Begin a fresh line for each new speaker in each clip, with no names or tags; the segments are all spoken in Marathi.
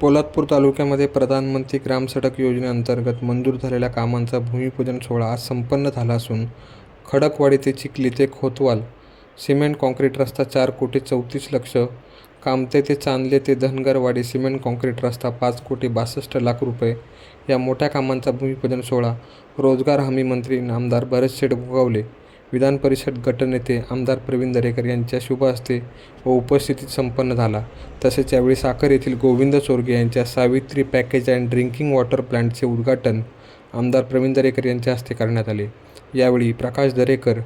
पोलादपूर तालुक्यामध्ये प्रधानमंत्री ग्रामसडक योजनेअंतर्गत मंजूर झालेल्या कामांचा भूमिपूजन सोहळा आज संपन्न झाला असून खडकवाडी ते चिखली ते खोतवाल सिमेंट काँक्रीट रस्ता चार कोटी चौतीस लक्ष कामते ते चांदले ते धनगरवाडी सिमेंट काँक्रीट रस्ता पाच कोटी बासष्ट लाख रुपये या मोठ्या कामांचा भूमिपूजन सोहळा रोजगार हमी मंत्री आमदार भरतशेठ गोगावले विधान परिषद गटनेते आमदार प्रवीण दरेकर यांच्या शुभ हस्ते व उपस्थितीत संपन्न झाला. तसेच यावेळी साखर येथील गोविंद चोरगे यांच्या Savitri package and drinking water प्लांटचे उद्घाटन आमदार प्रवीण दरेकर यांच्या हस्ते करण्यात आले. यावेळी प्रकाश दरेकर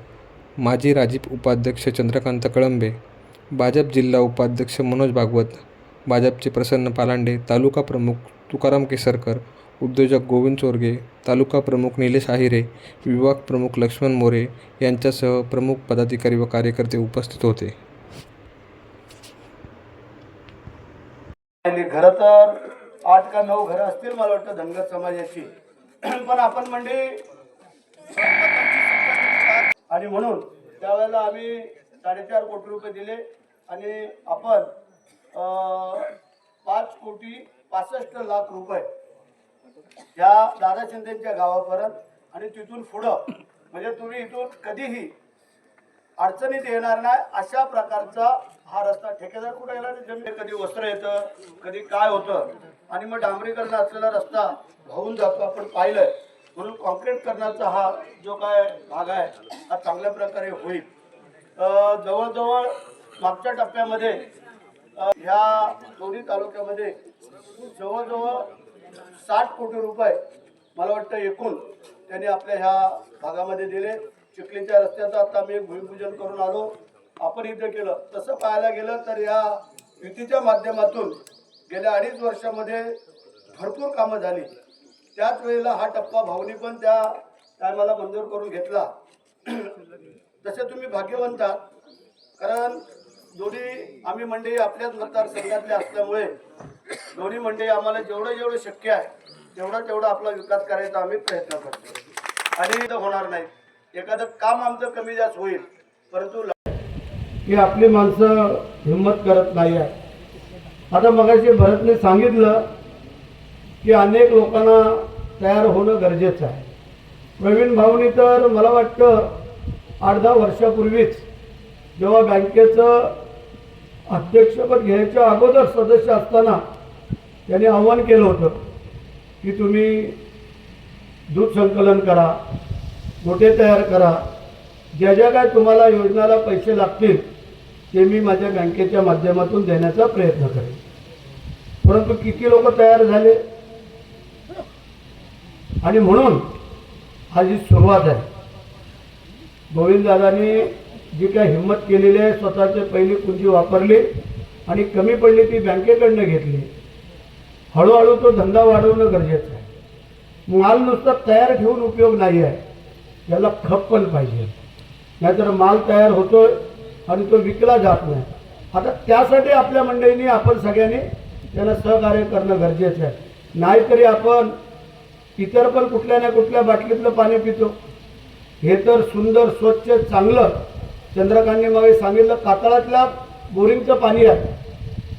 माजी राजीप उपाध्यक्ष चंद्रकांत कळंबे भाजप जिल्हा उपाध्यक्ष मनोज भागवत भाजपचे प्रसन्न पालांडे तालुका प्रमुख तुकाराम केसरकर उद्योजक गोविंद चोरगे तालुका प्रमुख निलेश आहिरे विभाग प्रमुख लक्ष्मण मोरे यांच्यासह प्रमुख पदाधिकारी व कार्यकर्ते उपस्थित होते.
राहिली घरं तर आठ का नऊ घरं असतील मला वाटतं धनगर समाजाची. पण आपण म्हणजे आणि म्हणून त्यावेळेला आम्ही साडेचार कोटी रुपये दिले आणि आपण पाच कोटी पासष्ट लाख रुपये या दादा शिंदेच्या गावापर्यंत आणि तिथून पुढं म्हणजे तुम्ही इथून कधीही अडचणीत येणार नाही अशा प्रकारचा हा रस्ता ठेकेदार कुठे येणार जमीन कधी वस्त्र येतं कधी काय होतं आणि मग डांबरीकरण असलेला रस्ता वाहून जातो आपण पाहिलंय. म्हणून कॉन्क्रीट करण्याचा हा जो काय भाग आहे हा चांगल्या प्रकारे होईल. जवळजवळ मागच्या टप्प्यामध्ये ह्या दोन्ही तालुक्यामध्ये जवळजवळ साठ कोटी रुपये मला वाटतं एकूण त्यांनी आपल्या ह्या भागामध्ये दिले. चिखलीच्या रस्त्याचं आता मी भूमिपूजन करून आलो. आपण इथं केलं. तसं पाहायला गेलं तर या युतीच्या माध्यमातून गेल्या अडीच वर्षामध्ये भरपूर कामं झाली. त्याच वेळेला हा टप्पा भाऊनी पण त्या टायमाला मंजूर करून घेतला. तसे तुम्ही भाग्यवंत आहात. कारण दोन्ही आम्ही मंडळी आपल्याच मतदारसंघातले असल्यामुळे दोन्ही मंडळी आम्हाला जेवढं जेवढं शक्य आहे तेवढा तेवढा आपला विकास करायचा आम्ही प्रयत्न करतो. आणि इथं होणार नाही. एखादं काम आमचं कमी जास्त होईल परंतु की आपली माणसं हिंमत करत नाही आहे. आता मगाशी भरतने सांगितलं की अनेक लोकांना तयार होणं गरजेचं आहे. प्रवीण भाऊनी तर मला वाटतं आठ दहा वर्षापूर्वीच जेव्हा बँकेचं अध्यक्षपद घ्यायच्या अगोदर सदस्य असताना त्यांनी आव्हान केलं होतं की तुम्ही दूध संकलन करा गोटे तयार करा. ज्या ज्या काय तुम्हाला योजनाला पैसे लागतील ते मी माझ्या बँकेच्या माध्यमातून देण्याचा प्रयत्न करेन. परंतु किती लोक तयार झाले? आणि म्हणून हा जी सुरुवात आहे. गोविंददादांनी जी काय हिंमत केलेली आहे स्वतःचे पहिली पुंजी वापरली आणि कमी पडली ती बँकेकडनं घेतली. हळूहळू तो धंदा वाढवणं गरजेचं आहे. माल नुसता तयार ठेवून उपयोग नाही आहे. त्याला खप पण पाहिजे. नाहीतर माल तयार होतोय आणि तो विकला जात नाही. आता त्यासाठी आपल्या मंडळींनी आपण सगळ्यांनी त्याला सहकार्य करणं गरजेचं आहे. नाहीतरी आपण इतर पण कुठल्या ना कुठल्या बाटलीतलं पाणी पितो. हे तर सुंदर स्वच्छ चांगलं. चंद्रकांतने मागे सांगितलं कातळातल्या बोरिंगचं पाणी आहे.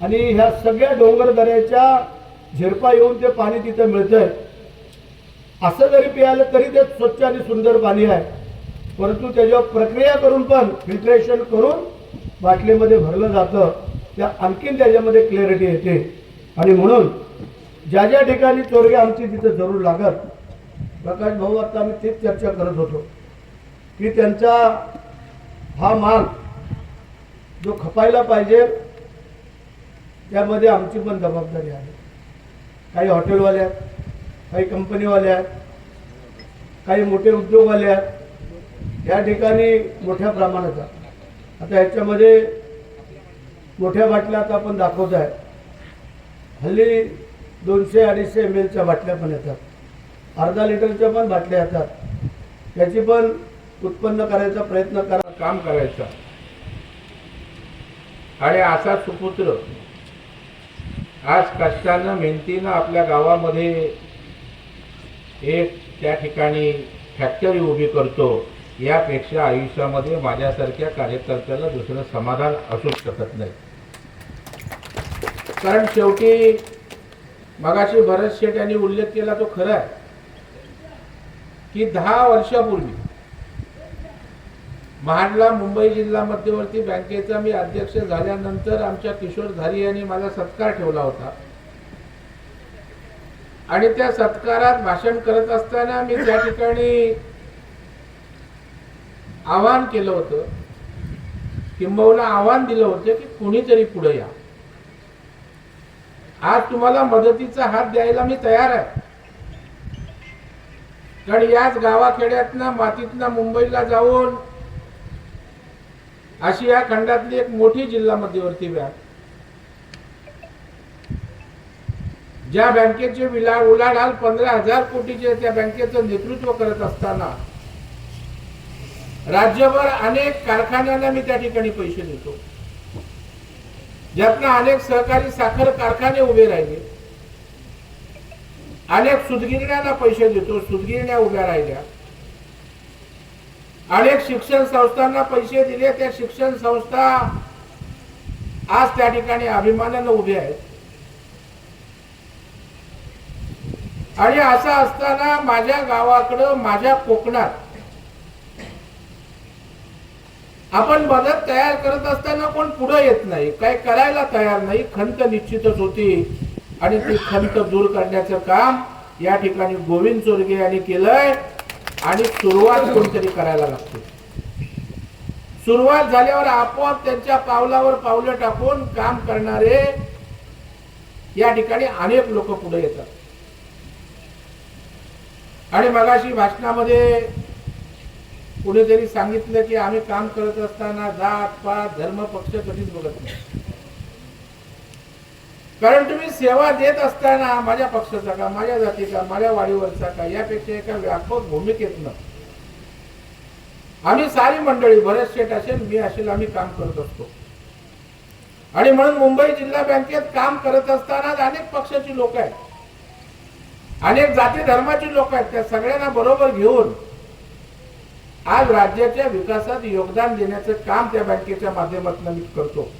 आणि ह्या सगळ्या डोंगर दऱ्याच्या झिरपा येऊन ते पाणी तिथं मिळतंय असं जरी पियालं तरी ते स्वच्छ आणि सुंदर पाणी आहे. परंतु त्याच्यावर प्रक्रिया करून पण फिल्ट्रेशन करून बाटलीमध्ये भरलं जातं. त्या आणखीन त्याच्यामध्ये क्लॅरिटी येते. आणि म्हणून ज्या ज्या ठिकाणी चोरगे आमची तिथं जरूर लागत प्रकाश भाऊ आता आम्ही तीच चर्चा करत होतो. की त्यांचा हा माल जो खपायला पाहिजे त्यामध्ये आमची पण जबाबदारी आहे. काही हॉटेलवाले आहेत काही कंपनीवाले आहेत काही मोठे उद्योगवाले आहेत या ठिकाणी मोठ्या प्रमाणात आता ह्याच्यामध्ये मोठ्या बाटल्या आता आपण दाखवत आहे. हल्ली दोनशे अडीचशे एम एलच्या बाटल्या पण येतात. अर्धा लिटरच्या पण बाटल्या येतात. त्याची पण उत्पन्न करायचा प्रयत्न करा.
काम करायचा. आणि असा सुपुत्र आज कष्टानं मेहनतीनं आपल्या गावामध्ये एक त्या ठिकाणी फॅक्टरी उभी करतो. यापेक्षा आयुष्यामध्ये माझ्यासारख्या कार्यकर्त्याला दुसरं समाधान असूच शकत नाही. कारण शेवटी मगाशी भरत शेठ यांनी उल्लेख केला तो खरा आहे. की दहा वर्षापूर्वी महाडला मुंबई जिल्हा मध्यवर्ती बँकेचा मी अध्यक्ष झाल्यानंतर आमच्या किशोर धारी यांनी माझा सत्कार ठेवला होता. आणि त्या सत्कारात भाषण करत असताना मी त्या ठिकाणी आवाहन केलं होतं. किंबहुना आव्हान दिलं होतं की कुणीतरी पुढे या. आज तुम्हाला मदतीचा हात द्यायला मी तयार आहे. कारण याच गावाखेड्यातनं मातीतनं मुंबईला जाऊन अशी या खंडातली एक मोठी जिल्हा मध्यवर्ती बँक. ज्या बँकेचे विला उलाढाल पंधरा हजार कोटीचे त्या बँकेचं नेतृत्व करत असताना राज्यभर अनेक कारखान्यांना मी त्या ठिकाणी पैसे देतो. ज्यातनं अनेक सहकारी साखर कारखाने उभे राहिले. अनेक सुदगिरण्यांना पैसे देतो सुदगिरण्या उभ्या राहिल्या. अनेक शिक्षण संस्थांना पैसे दिले. त्या शिक्षण संस्था आज त्या ठिकाणी अभिमानानं उभे आहेत. आणि असं असताना माझ्या गावाकडं माझ्या कोकणात आपण मदत तयार करत असताना कोण पुढे येत नाही. काय करायला तयार नाही. खंत निश्चितच होती. आणि ती खंत दूर करण्याचं काम या ठिकाणी गोविंद चोरगे यांनी केलंय. आणि सुरुवात कोणतरी करायला लागते. सुरुवात झाल्यावर आपोआप त्यांच्या पावलावर पावलं टाकून काम करणारे या ठिकाणी अनेक लोक पुढे येतात. आणि मगाशी भाषणामध्ये कुणीतरी सांगितलं की आम्ही काम करत असताना जात पात धर्म पक्ष कधीच बघत नाही. कारण तुम्ही सेवा देत असताना माझ्या पक्षाचा का माझ्या जातीचा माझ्या वाडीवरचा का यापेक्षा एका व्यापक भूमिकेतनं आम्ही सारी मंडळी बरेच शेठ असेल मी असेल आम्ही काम करत असतो. आणि म्हणून मुंबई जिल्हा बँकेत काम करत असताना अनेक पक्षाची लोक आहेत. अनेक जाती धर्माची लोक आहेत त्या सगळ्यांना बरोबर घेऊन आज राज्याच्या विकासात योगदान देण्याचं काम त्या बँकेच्या माध्यमातून मी करतो.